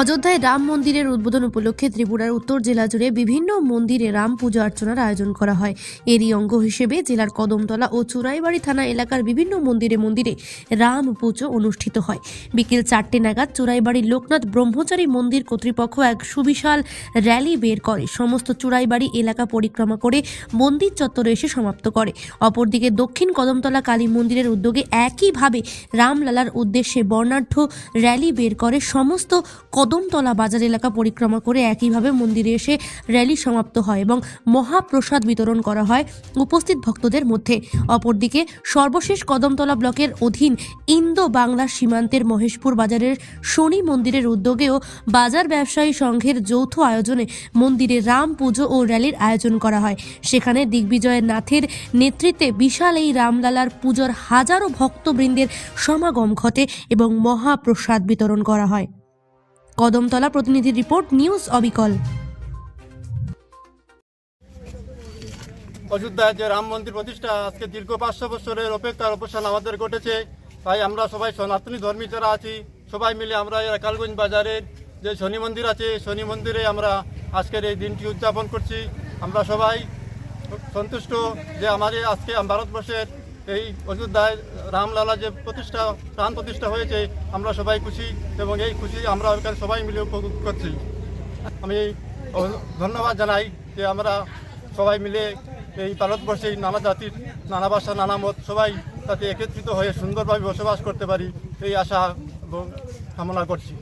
অযোধ্যায় রাম মন্দিরের উদ্বোধন উপলক্ষে ত্রিপুরার উত্তর জেলা জুড়ে বিভিন্ন মন্দিরে রাম পূজা অর্চনার আয়োজন করা হয়। এরই অঙ্গ হিসেবে জেলার কদমতলা ও চুরাইবাড়ি থানা এলাকার বিভিন্ন মন্দিরে মন্দিরে রাম পুজো অনুষ্ঠিত হয়। বিকেল চারটে নাগাদ চুরাইবাড়ির লোকনাথ ব্রহ্মচারী মন্দির কর্তৃপক্ষ এক সুবিশাল র্যালি বের করে। সমস্ত চুরাইবাড়ি এলাকা পরিক্রমা করে মন্দির চত্বরে এসে সমাপ্ত করে। অপরদিকে দক্ষিণ কদমতলা কালী মন্দিরের উদ্যোগে একইভাবে রামলালার উদ্দেশ্যে বর্ণাঢ্য র্যালি বের করে সমস্ত কদমতলা বাজার এলাকা পরিক্রমা করে একইভাবে মন্দিরে এসে র্যালি সমাপ্ত হয় এবং মহাপ্রসাদ বিতরণ করা হয় উপস্থিত ভক্তদের মধ্যে। অপরদিকে সর্বশেষ কদমতলা ব্লকের অধীন ইন্দো বাংলা সীমান্তের মহেশপুর বাজারের শনি মন্দিরের উদ্যোগেও বাজার ব্যবসায়ী সংঘের যৌথ আয়োজনে মন্দিরে রাম পুজো ও র্যালির আয়োজন করা হয়। সেখানে দিগ্বিজয় নাথের নেতৃত্বে বিশাল এই রামলালার পুজোর হাজারো ভক্তবৃন্দের সমাগম ঘটে এবং মহাপ্রসাদ বিতরণ করা হয়। কদমতলা প্রতিনিধি রিপোর্ট, নিউজ অবিকল। অযোধ্যায় যে রাম মন্দির প্রতিষ্ঠা। আজকে দীর্ঘ পাঁচশো বছরের অপেক্ষার অবসান আমাদের ঘটেছে। তাই আমরা সবাই সনাতনী ধর্মী যারা আছি, সবাই মিলে আমরা এই কালগঞ্জ বাজারের যে শনি মন্দির আছে শনি মন্দিরে আমরা আজকের এই দিনটি উদযাপন করছি। আমরা সবাই সন্তুষ্ট যে আমাদের আজকে ভারতবর্ষের এই অযোধ্যায় রামলালা যে প্রতিষ্ঠা, প্রাণ প্রতিষ্ঠা হয়েছে, আমরা সবাই খুশি এবং এই খুশি আমরা এখানে সবাই মিলে উপভোগ করছি। আমি ধন্যবাদ জানাই যে আমরা সবাই মিলে এই ভারতবর্ষে নানা জাতির, নানা ভাষা, নানা মত সবাই তাতে একত্রিত হয়ে সুন্দরভাবে বসবাস করতে পারি, এই আশা এবং কামনা করছি।